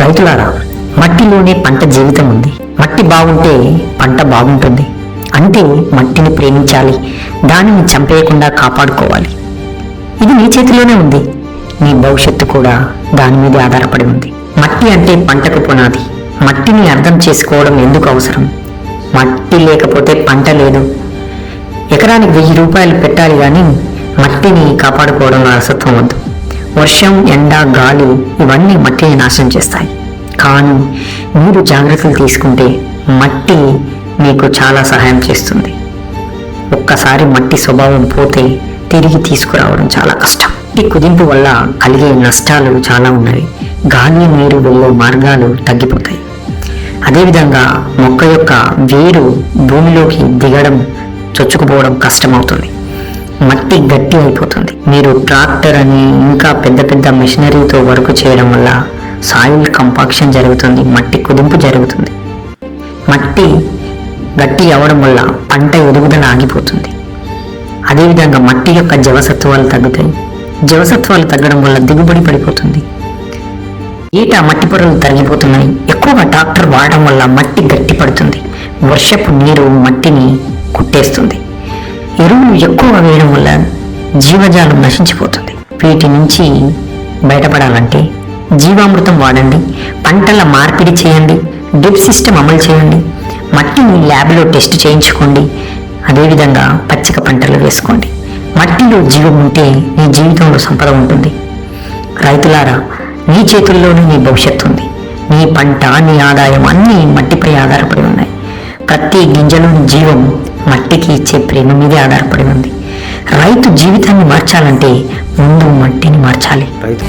రైతులారా మట్టిలోనే పంట జీవితం ఉంది. మట్టి బాగుంటే పంట బాగుంటుంది. అంటే మట్టిని ప్రేమించాలి. దానిని చంపేయకుండా కాపాడుకోవాలి. ఇది నీ చేతిలోనే ఉంది. నీ భవిష్యత్తు కూడా దాని మీద ఆధారపడి ఉంది. మట్టి అంటే పంటకు పునాది. మట్టిని అర్థం చేసుకోవడం ఎందుకు అవసరం? మట్టి లేకపోతే పంట లేదు. ఎకరానికి వెయ్యి రూపాయలు పెట్టాలి కానీ మట్టిని కాపాడుకోవడం అలసత్వం వద్దు. వర్షం ఎండ గాలి ఇవన్నీ మట్టిని నాశనం చేస్తాయి. కానీ మీరు జాగ్రత్తలు తీసుకుంటే మట్టి మీకు చాలా సహాయం చేస్తుంది. ఒక్కసారి మట్టి స్వభావం పోతే తిరిగి తీసుకురావడం చాలా కష్టం. ఈ కుదింపు వల్ల కలిగే నష్టాలు చాలా ఉన్నాయి గాలి నీరు వెళ్ళే మార్గాలు తగ్గిపోతాయి. అదేవిధంగా మొక్క యొక్క వేరు భూమిలోకి దిగడం చొచ్చుకుపోవడం కష్టమవుతుంది. మట్టి గట్టి అయిపోతుంది. మీరు ట్రాక్టర్ అని ఇంకా పెద్ద పెద్ద మిషనరీతో వర్క్ చేయడం వల్ల సాయిల్ కంపాక్షన్ జరుగుతుంది మట్టి కుదింపు జరుగుతుంది. మట్టి గట్టి అవ్వడం వల్ల పంట ఎదుగుదల ఆగిపోతుంది. అదేవిధంగా మట్టి యొక్క జవసత్వాలు తగ్గుతాయి. జవసత్వాలు తగ్గడం వల్ల దిగుబడి పడిపోతుంది. ఈట మట్టి పొరలు తరిగిపోతున్నాయి? ఎక్కువగా ట్రాక్టర్ వాడడం వల్ల మట్టి గట్టి పడుతుంది. వర్షపు నీరు మట్టిని కుట్టేస్తుంది ఎరువులు ఎక్కువగా వేయడం వల్ల జీవజాలం నశించిపోతుంది. వీటి నుంచి బయటపడాలంటే జీవామృతం వాడండి పంటల మార్పిడి చేయండి డ్రిప్ సిస్టమ్ అమలు చేయండి మట్టిని ల్యాబ్లో టెస్ట్ చేయించుకోండి అదేవిధంగా పచ్చిక పంటలు వేసుకోండి. మట్టిలో జీవం ఉంటే నీ జీవితంలో సంపద ఉంటుంది. రైతులారా నీ చేతుల్లోనే నీ భవిష్యత్తు ఉంది. నీ పంట నీ ఆదాయం అన్నీ మట్టిపై ఆధారపడి ఉంది. ప్రతి గింజలోని జీవం మట్టికి ఇచ్చే ప్రేమ మీదే ఆధారపడి ఉంది. రైతు జీవితాన్ని మార్చాలంటే ముందు మట్టిని మార్చాలి. రైతు